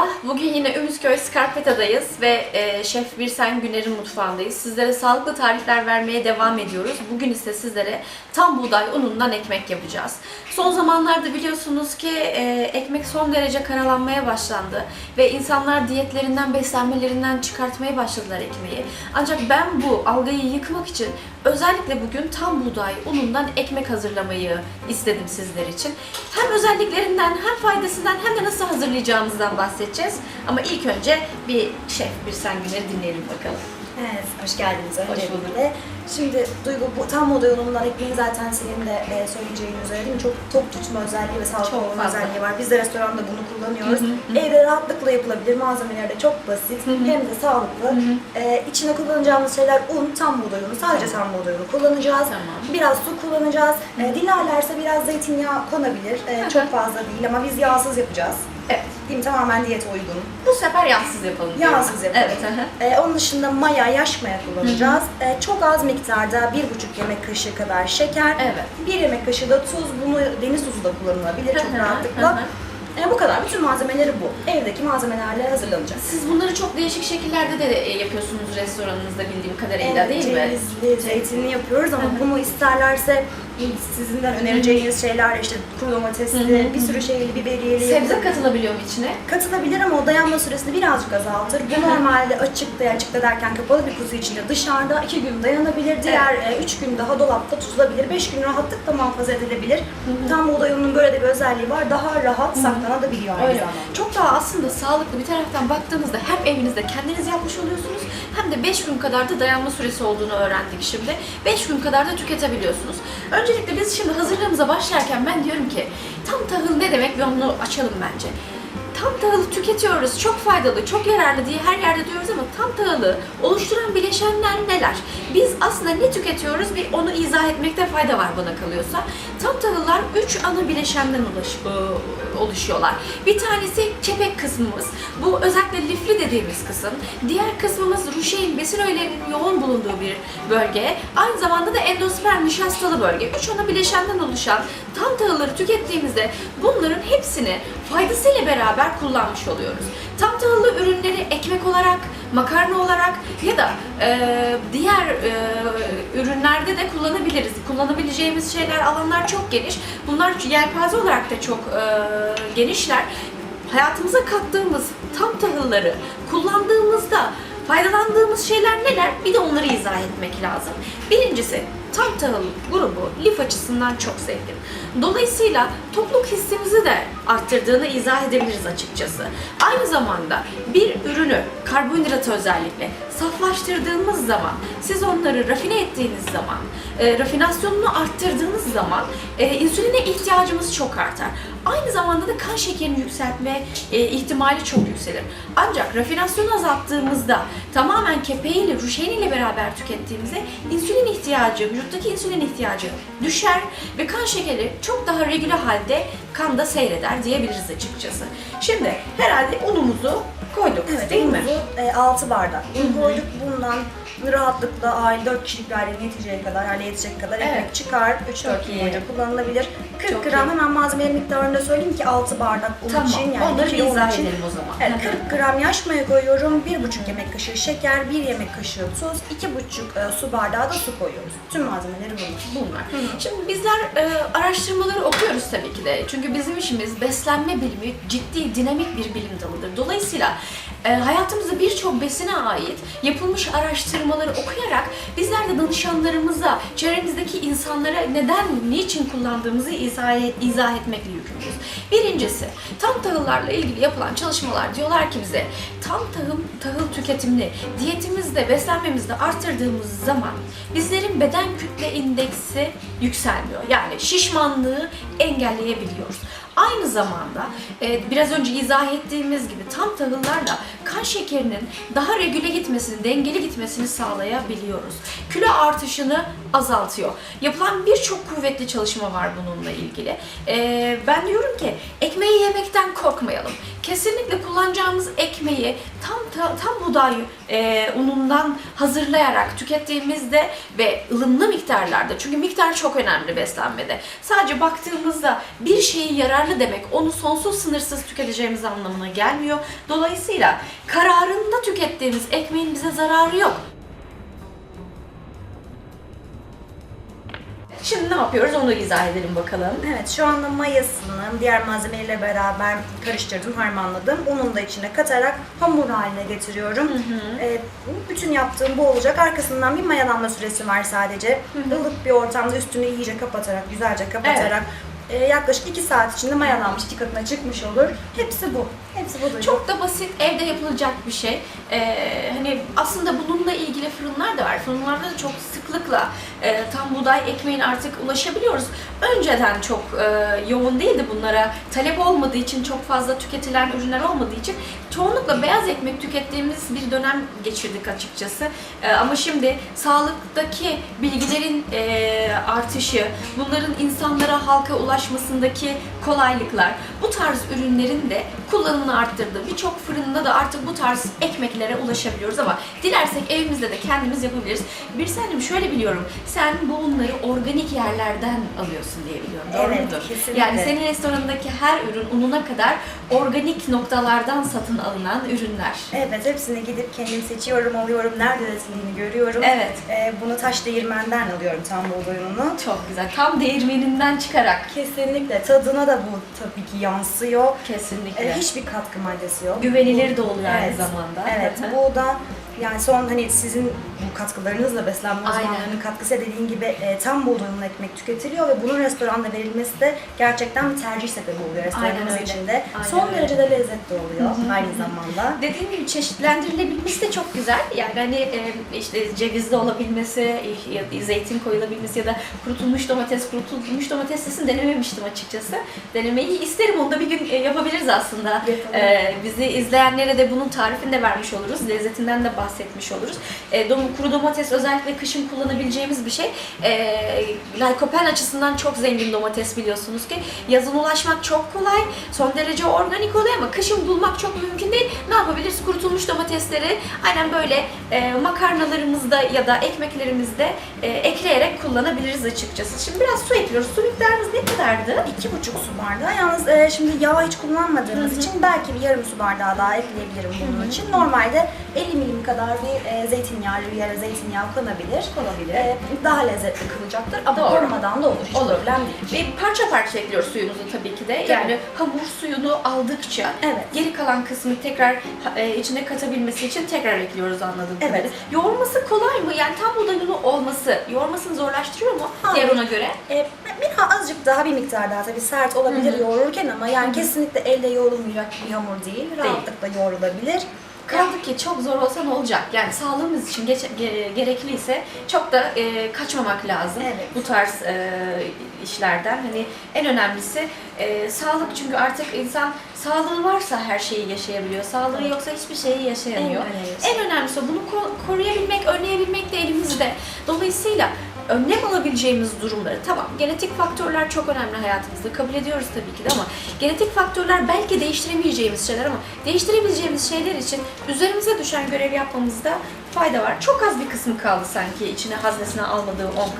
Merhaba, bugün yine Ümitköy Skarpeta'dayız ve e, Şef Birsen Güner'in mutfağındayız. Sizlere sağlıklı tarifler vermeye devam ediyoruz. Bugün ise sizlere tam buğday unundan ekmek yapacağız. Son zamanlarda biliyorsunuz ki e, ekmek son derece karalanmaya başlandı ve insanlar diyetlerinden, beslenmelerinden çıkartmaya başladılar ekmeği. Ancak ben bu algıyı yıkmak için özellikle bugün tam buğday unundan ekmek hazırlamayı istedim sizler için. Hem özelliklerinden hem faydasından hem de nasıl hazırlayacağımızdan bahsedeceğiz. Ama ilk önce bir şef bir sen Güner'i dinleyelim bakalım. Evet, hoş geldiniz bulduk. öncelikle. Şimdi Duygu, bu tam buğday unundan ekmeğin zaten senin de e, söyleyeceğin üzere değil mi? Çok tok tutma özelliği ve sağlıklı Çok olma fazla. özelliği var. Biz de restoranda bunu kullanıyoruz. Hı hı, hı. Evde rahatlıkla yapılabilir. Malzemeleri de çok basit. Hı hı. Hem de sağlıklı. E, içine kullanacağımız şeyler un, tam buğday unu. Sadece tam buğday unu kullanacağız. Tamam. Biraz su kullanacağız. E, dilerlerse biraz zeytinyağı konabilir. E, hı. çok fazla değil ama biz yağsız yapacağız. Evet, mi? Tamamen diyete uygun. bu sefer yağsız yapalım. Yağsız yapalım. Evet. Ee, onun dışında maya, yaş maya kullanacağız. Ee, çok az miktarda bir buçuk yemek kaşığı kadar şeker. Evet. Bir yemek kaşığı da tuz. Bunu deniz tuzu da kullanılabilir çok rahatlıkla. Ee, bu kadar. Bütün malzemeleri bu. Evdeki malzemelerle hazırlanacak. Siz bunları çok değişik şekillerde de e, yapıyorsunuz restoranınızda bildiğim kadarıyla Evet, değil mi? cevizli, zeytinli yapıyoruz ama bunu isterlerse sizinden önereceğiniz şeyler işte kuru domatesli, bir sürü şeyli, biberiyeli. Sebze katılabiliyor mu içine? Katılabilir ama o dayanma süresini birazcık azaltır. Bu normalde açıkta, açıkta derken kapalı bir kutu içinde dışarıda 2 gün dayanabilir. Diğer 3 gün daha dolapta tutulabilir. 5 gün rahatlıkla muhafaza edilebilir. Tam buğday ununun böyle de bir özelliği var. Daha rahat saklanabiliyor aynı zamanda. Çok daha aslında sağlıklı bir taraftan baktığınızda hem evinizde kendiniz yapmış oluyorsunuz hem de 5 gün kadar da dayanma süresi olduğunu öğrendik şimdi. 5 gün kadar da tüketebiliyorsunuz. Öncelikle biz şimdi hazırlığımıza başlarken ben diyorum ki tam tahıl ne demek bir onu açalım bence. Tam tahılı tüketiyoruz, çok faydalı, çok yararlı diye her yerde diyoruz ama tam tahılı oluşturan bileşenler neler? Biz aslında ne tüketiyoruz bir onu izah etmekte fayda var bana kalıyorsa. Tam tahıllar 3 ana bileşenden ulaş- e, oluşuyorlar. Bir tanesi kepek kısmımız. Bu özellikle lifli dediğimiz kısım. Diğer kısmımız ruşein besin öğelerinin yoğun bulunduğu bir bölge. Aynı zamanda da endosperm nişastalı bölge. Üç ana bileşenden oluşan tam tahılları tükettiğimizde bunların hepsini faydasıyla beraber kullanmış oluyoruz. Tam tahıllı ürünleri ekmek olarak, makarna olarak ya da e, diğer e, ürünlerde de kullanabiliriz. Kullanabileceğimiz şeyler, alanlar çok geniş. Bunlar yelpaze olarak da çok e, genişler. Hayatımıza kattığımız tam tahılları kullandığımızda faydalandığımız şeyler neler? Bir de onları izah etmek lazım. Birincisi tam tahıl grubu lif açısından çok zengin. Dolayısıyla tokluk hissimizi de arttırdığını izah edebiliriz açıkçası. Aynı zamanda bir ürünü karbonhidratı özellikle saflaştırdığımız zaman, siz onları rafine ettiğiniz zaman, e, rafinasyonunu arttırdığınız zaman e, insüline ihtiyacımız çok artar. Aynı zamanda da kan şekerini yükseltme e, ihtimali çok yükselir. Ancak rafinasyonu azalttığımızda tamamen kepeğiyle, ruşeniyle beraber tükettiğimizde insülin ihtiyacı, vücuttaki insülin ihtiyacı düşer ve kan şekeri çok daha regüle halde kanda seyreder diyebiliriz açıkçası. Şimdi herhalde unumuzu koyduk Evet, değil mi? unumuzu, e, 6 bardak un koyduk. Bundan rahatlıkla aile 4 kişilik bir ailenin yeteceği kadar, aile yetecek kadar ekmek Evet. çıkar. 3-4 Çok gün boyunca kullanılabilir. 40 Çok gram iyi. hemen malzeme miktarını da söyleyeyim ki 6 bardak un Tamam, için yani onları bir izah için. edelim o zaman. Evet, 40 gram yaş maya koyuyorum. 1,5 yemek kaşığı şeker, 1 yemek kaşığı tuz, 2,5 e, su bardağı da su koyuyoruz. Tüm malzemeleri bunlar. bunlar. Şimdi bizler e, araştırmaları okuyoruz tabii ki de. Çünkü bizim işimiz beslenme bilimi ciddi, dinamik bir bilim dalıdır. Dolayısıyla e, hayatımızda birçok besine ait yapılmış araştırmaları okuyarak bizler de danışanlarımıza, çevremizdeki insanlara neden, niçin kullandığımızı izah, izah etmekle yükümlüyüz. Birincisi, tam tahıllarla ilgili yapılan çalışmalar diyorlar ki bize tam tahıl, tahıl tüketimini diyetimizde, beslenmemizde arttırdığımız zaman bizlerin beden kütle indeksi yükselmiyor. Yani şişmanlığı engelleyebiliyoruz. Aynı zamanda e, biraz önce izah ettiğimiz gibi tam tahıllarla kan şekerinin daha regüle gitmesini, dengeli gitmesini sağlayabiliyoruz. Kilo artışını azaltıyor. Yapılan birçok kuvvetli çalışma var bununla ilgili. E, ben diyorum ki ekmeği yemekten korkmayalım. Kesinlikle kullanacağımız ekmeği tam ta- tam buğday e, unundan hazırlayarak tükettiğimizde ve ılımlı miktarlarda çünkü miktar çok önemli beslenmede. Sadece baktığımızda bir şeyi yararlı demek onu sonsuz sınırsız tüketeceğimiz anlamına gelmiyor. Dolayısıyla kararında tükettiğimiz ekmeğin bize zararı yok. Şimdi ne yapıyoruz onu izah edelim bakalım. Evet şu anda mayasını diğer malzemeleriyle beraber karıştırdım, harmanladım. Ununu da içine katarak hamur haline getiriyorum. Ee, bütün yaptığım bu olacak. Arkasından bir mayalanma süresi var sadece. Ilık bir ortamda üstünü iyice kapatarak, güzelce kapatarak e, yaklaşık 2 saat içinde mayalanmış, iki katına çıkmış olur. Hepsi bu. Hepsi bu. Çok da basit, evde yapılacak bir şey. Ee, hani aslında bununla ilgili fırınlar da var. Fırınlarda da çok sıklıkla e, tam buğday ekmeğine artık ulaşabiliyoruz. Önceden çok e, yoğun değildi bunlara. Talep olmadığı için, çok fazla tüketilen ürünler olmadığı için çoğunlukla beyaz ekmek tükettiğimiz bir dönem geçirdik açıkçası. E, ama şimdi sağlıktaki bilgilerin e, artışı, bunların insanlara, halka ulaşmasındaki kolaylıklar, bu tarz ürünlerin de kullanımını arttırdı. Birçok fırında da artık bu tarz ekmeklere ulaşabiliyoruz ama dilersek evimizde de kendimiz yapabiliriz. Bir senim şöyle biliyorum, sen bu unları organik yerlerden alıyorsun diye biliyorum. Doğru Evet, mudur? kesinlikle. Yani senin restoranındaki her ürün ununa kadar organik noktalardan satın alınan ürünler. Evet, hepsini gidip kendim seçiyorum, alıyorum, nerede üretildiğini görüyorum. Evet. Ee, bunu taş değirmenden alıyorum tam buğday ununu. Çok güzel. Tam değirmeninden çıkarak. Kesinlikle. Tadına da bu tabii ki yansıyor. Kesinlikle. Ee, hiçbir katkı maddesi yok. Güvenilir de oluyor aynı Evet. zamanda. Evet, bu da yani son hani sizin bu katkılarınızla beslenme uzmanlarının katkısı dediğin gibi e, tam buğdayın ekmek tüketiliyor ve bunun restoranda verilmesi de gerçekten bir tercih sebebi oluyor restoranımız içinde. Aynen son öyle. derece de lezzetli oluyor aynı zamanda. Dediğim gibi çeşitlendirilebilmesi de çok güzel. Yani hani e, işte cevizli olabilmesi, ya zeytin koyulabilmesi ya da kurutulmuş domates, kurutulmuş domates sesini denememiştim açıkçası. Denemeyi isterim. Onu da bir gün e, yapabiliriz aslında. E, bizi izleyenlere de bunun tarifini de vermiş oluruz. Lezzetinden de bahsetmiş oluruz. E, dom- kuru domates özellikle kışın kullanabileceğimiz bir şey. E, lykopen açısından çok zengin domates biliyorsunuz ki. Yazın ulaşmak çok kolay. Son derece organik oluyor ama kışın bulmak çok mümkün değil. Ne yapabiliriz? Kurutulmuş domatesleri aynen böyle e, makarnalarımızda ya da ekmeklerimizde e, ekleyerek kullanabiliriz açıkçası. Şimdi biraz su ekliyoruz. Su miktarımız ne kadardı? İki buçuk su bardağı. Yalnız e, şimdi yağ hiç kullanmadığımız için belki bir yarım su bardağı daha ekleyebilirim bunun için. Normalde 50 milim kadar bir e, zeytinyağı, ya zeytinyağı konabilir. Konabilir. E, daha lezzetli kılacaktır ama Doğru. da olur. Hiç Olur. problem değil. Ve parça parça ekliyoruz suyumuzu tabii ki de. Yani hamur suyunu aldıkça Evet. geri kalan kısmı tekrar e, içine katabilmesi için tekrar ekliyoruz anladığım Evet. kadarıyla. Yoğurması kolay mı? Yani tam buğday unu olması yoğurmasını zorlaştırıyor mu Hayır. diğer una göre? E, bir azıcık daha bir miktar daha tabii sert olabilir yoğururken ama yani kesinlikle elle yoğrulmayacak bir hamur değil. Rahatlıkla yoğrulabilir. Kaldı ki çok zor olsa ne olacak? Yani sağlığımız için geç- ge- gerekliyse çok da e, kaçmamak lazım Evet. bu tarz e, işlerden. Hani en önemlisi e, sağlık çünkü artık insan sağlığı varsa her şeyi yaşayabiliyor. Sağlığı yoksa hiçbir şeyi yaşayamıyor. En önemlisi. En önemlisi bunu ko- koruyabilmek, önleyebilmek de elimizde. Dolayısıyla önlem alabileceğimiz durumları tamam genetik faktörler çok önemli hayatımızda kabul ediyoruz tabii ki de ama genetik faktörler belki değiştiremeyeceğimiz şeyler ama değiştirebileceğimiz şeyler için üzerimize düşen görev yapmamızda fayda var. Çok az bir kısmı kaldı sanki içine haznesine almadığı 10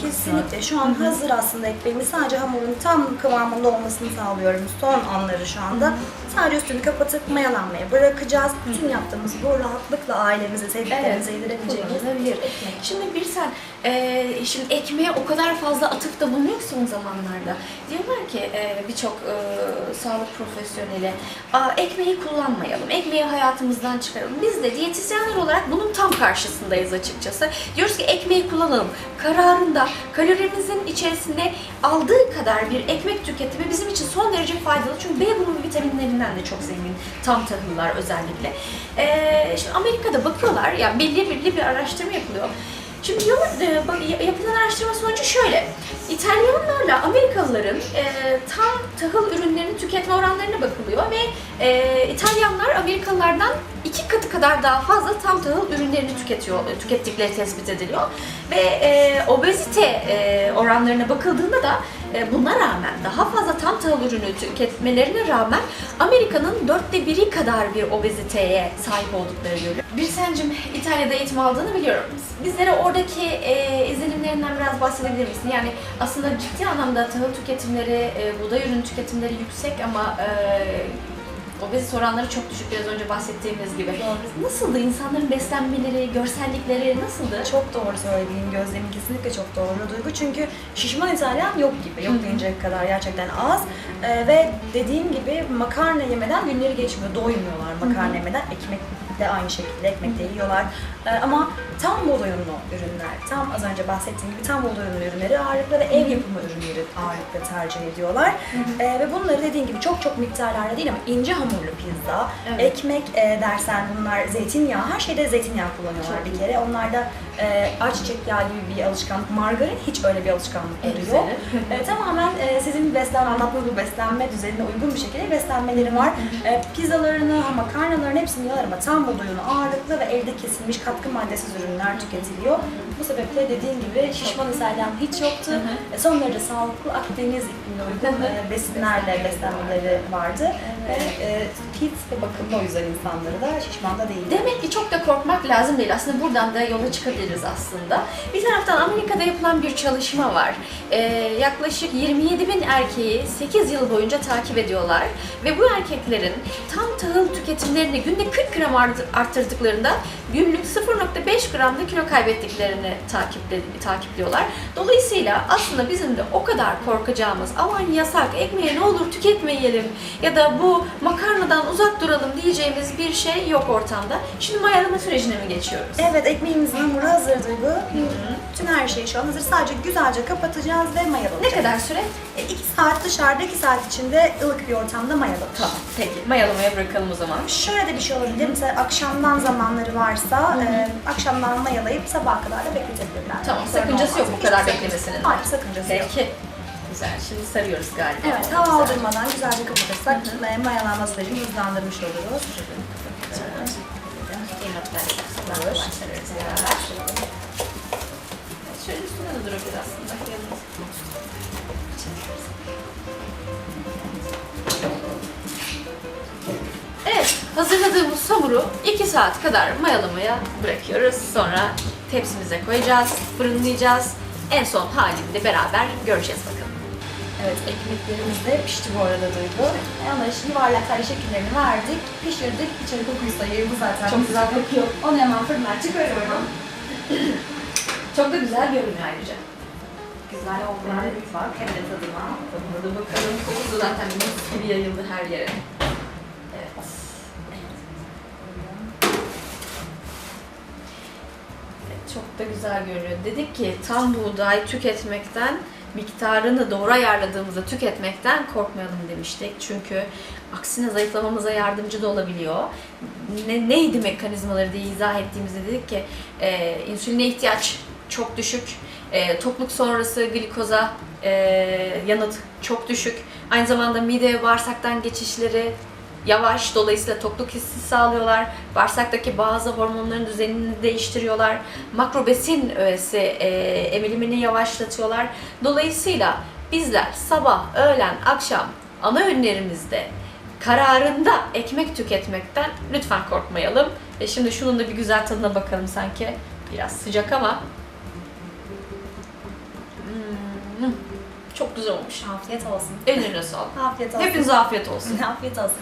Kesinlikle. Şu an hazır aslında ekmeğimiz. Sadece hamurun tam kıvamında olmasını sağlıyorum. Son anları şu anda. Sadece üstünü kapatıp mayalanmaya bırakacağız. Bütün yaptığımız bu rahatlıkla ailemize, sevdiklerimize yedirebileceğimiz kullanılabilir. ekmek. Şimdi bir sen, e, şimdi ekmeğe o kadar fazla atıfta bulunuyor son zamanlarda. Diyorlar ki e, birçok e, sağlık profesyoneli, Aa, ekmeği kullanmayalım, ekmeği hayatımızdan çıkaralım. Biz de diyetisyenler olarak bunun tam karşısındayız açıkçası. Diyoruz ki ekmeği kullanalım. Kararında kalorimizin içerisinde aldığı kadar bir ekmek tüketimi bizim için son derece faydalı. Çünkü B grubu vitaminlerinden de çok zengin tam tahıllar özellikle. Ee, şimdi Amerika'da bakıyorlar, ya belli belli bir araştırma yapılıyor. Şimdi e, yapılan araştırma sonucu şöyle. İtalyanlarla Amerikalıların e, tam tahıl ürünlerini tüketme oranlarına bakılıyor ve e, İtalyanlar Amerikalılardan iki katı kadar daha fazla tam tahıl ürünlerini tüketiyor, tükettikleri tespit ediliyor. Ve e, obezite e, oranlarına bakıldığında da e, buna rağmen daha fazla tam tahıl ürünü tüketmelerine rağmen Amerika'nın dörtte biri kadar bir obeziteye sahip oldukları görülüyor. Bir sencim İtalya'da eğitim aldığını biliyorum. Bizlere oradaki e, izlenimlerinden biraz bahsedebilir misin? Yani aslında ciddi anlamda tahıl tüketimleri, e, buğday ürünü tüketimleri yüksek ama e, obezite oranları çok düşük biraz önce bahsettiğimiz gibi. Nasıldı insanların beslenmeleri, görsellikleri nasıldı? Çok doğru söylediğin gözlemin kesinlikle çok doğru Duygu. Çünkü şişman İtalyan yok gibi. Yok denecek kadar gerçekten az. Ee, ve dediğim gibi makarna yemeden günleri geçmiyor. Doymuyorlar makarna yemeden. Ekmek de aynı şekilde ekmek de yiyorlar. Ee, ama tam buğdayunlu ürünler, tam az önce bahsettiğim gibi tam buğdayunlu ürünleri ağırlıklı ve ev yapımı ürünleri ağırlıklı tercih ediyorlar. Ee, ve bunları dediğin gibi çok çok miktarlarda değil ama ince hamurlu pizza, Evet. ekmek e, dersen bunlar zeytinyağı, her şeyde zeytinyağı kullanıyorlar Çok bir kere. Onlarda e, ayçiçek yağı gibi bir alışkanlık, margarin hiç öyle bir alışkanlıkları yok. E, tamamen e, sizin beslenme, anlattığınız bu beslenme düzenine uygun bir şekilde beslenmeleri var. E, pizzalarını, makarnalarını hepsini yiyorlar ama tam buğdayunu ağırlıklı ve elde kesilmiş katkı maddesiz ürünler tüketiliyor. Bu sebeple dediğim gibi şişman İtalyan hiç yoktu. E, son derece sağlıklı Akdeniz iklimine uygun e, besinlerle beslenmeleri vardı. Ve e, fit ve bakımlı o yüzden insanları da şişman da değil. Demek ki çok da korkmak lazım değil. Aslında buradan da yola çıkabiliriz aslında. Bir taraftan Amerika'da yapılan bir çalışma var. Ee, yaklaşık 27 bin erkeği 8 yıl boyunca takip ediyorlar. Ve bu erkeklerin tam tahıl tüketimlerini günde 40 gram art- arttırdıklarında günlük 0.5 gramda kilo kaybettiklerini takiple, takipliyorlar. Dolayısıyla aslında bizim de o kadar korkacağımız aman yasak ekmeğe ne olur tüketmeyelim ya da bu makarnadan uzak duralım diyeceğimiz bir şey yok ortamda. Şimdi mayalama sürecine mi geçiyoruz? Evet, ekmeğimizin hamuru hazır Duygu. Bütün her şey şu an hazır. Sadece güzelce kapatacağız ve Ne mayalayacağız. kadar süre? 2 saat dışarıda, 2 saat içinde ılık bir ortamda mayalanır. Tamam. Peki. Mayalamaya bırakalım o zaman. Şöyle de bir şey olabilir. Mesela akşamdan zamanları varsa e, akşamdan mayalayıp sabaha kadar da bekletebilirler. Tamam. Sorun Sakıncası yok olmaz. bu kadar sakıncası- beklemesinin. Hayır, sakıncası yok. Peki. Güzel. Şimdi sarıyoruz galiba. Evet, Güzel. hava aldırmadan güzelce kapatırsak e, mayalanma sürecini hızlandırmış oluruz. Kıymetler. Sarıyoruz beraber. Şöyle üstüne de durabilir aslında. Hazırladığımız hamuru 2 saat kadar mayalamaya bırakıyoruz. Sonra tepsimize koyacağız, fırınlayacağız. En son halini de beraber göreceğiz bakalım. Evet, ekmeklerimiz de pişti bu arada Duygu. Onlara şimdi yuvarlaklar şekillerini verdik, pişirdik. İçeri kokusu da yayıldı zaten. Çok güzel kokuyor. Onu hemen fırından çıkarıyorum. Çok da güzel görünüyor ayrıca. Güzel olmayan bir var. Hem de tadına. Tadına da bakalım. Kokusu zaten mis gibi yayıldı her yere. Evet. Evet, Çok da güzel görünüyor. Dedik ki tam buğday tüketmekten, miktarını doğru ayarladığımızda tüketmekten korkmayalım demiştik. Çünkü aksine zayıflamamıza yardımcı da olabiliyor. Ne, neydi mekanizmaları diye izah ettiğimizde dedik ki e, insüline ihtiyaç çok düşük, e, tokluk sonrası glikoza e, yanıt çok düşük. Aynı zamanda mide bağırsaktan geçişleri yavaş, dolayısıyla tokluk hissi sağlıyorlar. Bağırsaktaki bazı hormonların düzenini değiştiriyorlar. Makrobesin öğesi e, emilimini yavaşlatıyorlar. Dolayısıyla bizler sabah, öğlen, akşam ana öğünlerimizde kararında ekmek tüketmekten lütfen korkmayalım. Ve şimdi şunun da bir güzel tadına bakalım sanki. Biraz sıcak ama Hmm, çok güzel olmuş. Afiyet olsun. Ellerine sağlık. Afiyet olsun. Hepinize afiyet olsun. Afiyet olsun.